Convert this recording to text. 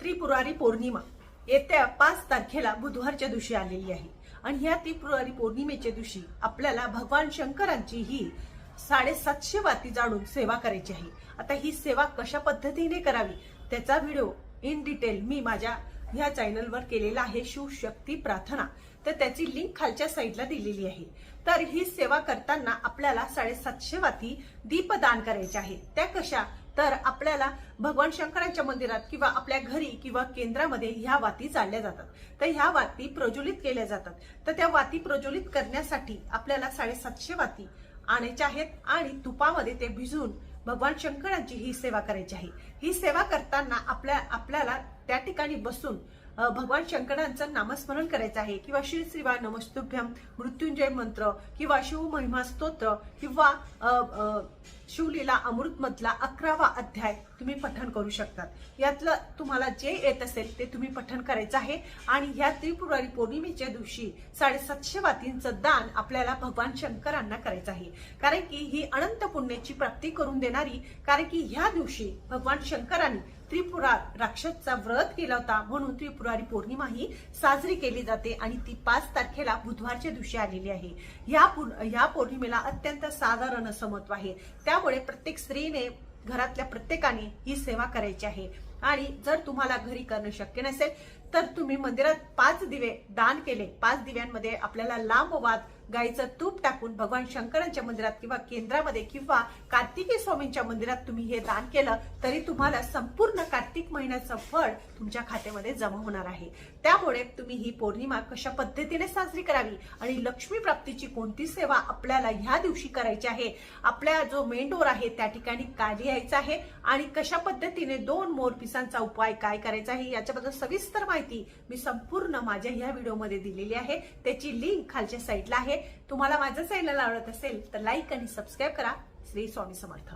त्रिपुरारी पौर्णिमा. येत्या पाच तारखेला बुधवारच्या दिवशी आलेली आहे. आणि ह्या त्रिपुरारी पौर्णिमेच्या दिवशी आपल्याला भगवान शंकरांची ही साडेसातशे वाती जाणून सेवा करायची आहे. आता ही सेवा कशा पद्धतीने करावी? त्याचा व्हिडिओ इन डिटेल मी माझ्या ह्या चॅनलवर केलेला आहे शिवशक्ती प्रार्थना. तर त्याची लिंक खालच्या साईडला दिलेली आहे. तर ही सेवा करताना आपल्याला साडेसातशे वाती दीपदान करायचे आहे. त्या कशा? तर आपल्याला भगवान शंकरांच्या मंदिरात किंवा आपल्या घरी किंवा केंद्रामध्ये ह्या वाती चालल्या जातात. तर ह्या वाती प्रज्वलित केल्या जातात. तर त्या वाती प्रज्वलित करण्यासाठी आपल्याला साडेसातशे वाती आणायच्या आहेत आणि तुपामध्ये ते भिजून भगवान शंकरांची ही सेवा करायची आहे. ही सेवा करताना आपल्या आपल्याला त्या ठिकाणी बसून भगवान शंकरांचं नामस्मरण करायचं आहे किंवा श्री श्रीवा नमस्तुभ्यम मृत्युंजय मंत्र किंवा शिव महिमा स्तोत्र किंवा शिवलीला अमृतमधला अकरावा अध्याय तुम्ही पठण करू शकतात. यातलं तुम्हाला जे येत असेल ते तुम्ही पठण करायचं आहे. आणि ह्या त्रिपुरारी पौर्णिमेच्या दिवशी साडेसातशे वातींचं दान आपल्याला भगवान शंकरांना करायचं आहे. कारण की ही अनंत पुण्याची प्राप्ती करून देणारी कारण की ह्या दिवशी भगवान शंकरांनी त्रिपुरा राक्षसचा व्रत केला होता. म्हणून त्रिपुरारी पौर्णिमा ही साजरी केली जाते आणि ती पाच तारखेला बुधवारच्या दिवशी आलेली आहे. ह्या पुर- ह्या पौर्णिमेला अत्यंत साधारण असं महत्त्व आहे त्यामुळे प्रत्येक स्त्रीने घरातल्या प्रत्येकाने ही सेवा करायची आहे. आणि जर तुम्हाला घरी करणं शक्य नसेल तर तुम्ही मंदिरात पाच दिवे दान केले. पाच दिव्यांमध्ये आपल्याला लांब वाद गाईचं तूप टाकून भगवान शंकरांच्या मंदिरात किंवा केंद्रामध्ये किंवा कार्तिकी स्वामींच्या मंदिरात तुम्ही हे दान केलं तरी तुम्हाला संपूर्ण कार्तिक महिन्याचं फळ तुमच्या खात्यामध्ये जमा होणार आहे. त्यामुळे तुम्ही ही पौर्णिमा कशा पद्धतीने साजरी करावी आणि लक्ष्मी प्राप्तीची कोणती सेवा आपल्याला ह्या दिवशी करायची आहे? आपल्या जो मेन डोर आहे त्या ठिकाणी काय लिहायचं आहे? आणि कशा पद्धतीने दोन मोर दिवसांचा उपाय काय करायचा आहे याच्याबद्दल सविस्तर माहिती मी संपूर्ण माझ्या ह्या व्हिडिओमध्ये दिलेली आहे. त्याची लिंक खालच्या साईडला आहे. तुम्हाला माझं चॅनल आवडत असेल तर लाईक आणि सबस्क्राईब करा. श्री स्वामी समर्थ.